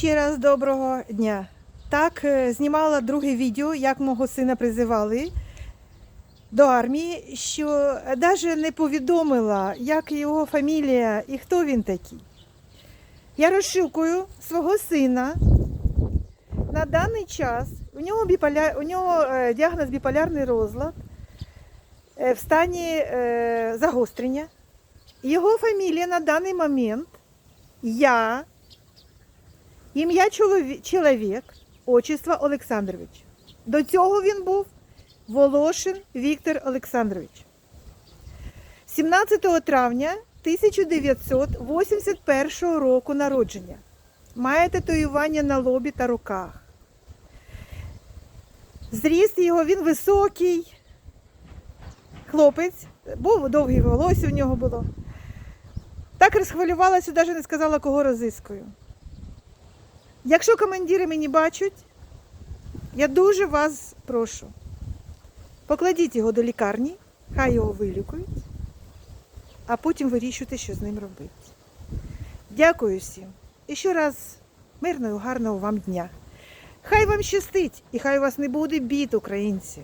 Ще раз доброго дня. Так, е, знімала друге відео, як мого сина призивали до армії, що навіть не повідомила, як його фамілія і хто він такий. Я розшукую свого сина. На даний час у нього, біполя... у нього е, діагноз біполярний розлад е, в стані загострення. Його фамілія на даний момент я, ім'я чоловік, отчество Олександрович. До цього він був Волошин Віктор Олександрович. 17 травня 1981 року народження. Має татуювання на лобі та руках. Зріст його він високий. Хлопець, був довгі волосся у нього було. Так розхвилювалася, навіть не сказала, кого розискую. Якщо командири мені бачать, я дуже вас прошу. Покладіть його до лікарні, хай його вилікують, а потім вирішуйте, що з ним робити. Дякую всім. І ще раз мирного, гарного вам дня. Хай вам щастить і хай у вас не буде бід, українці.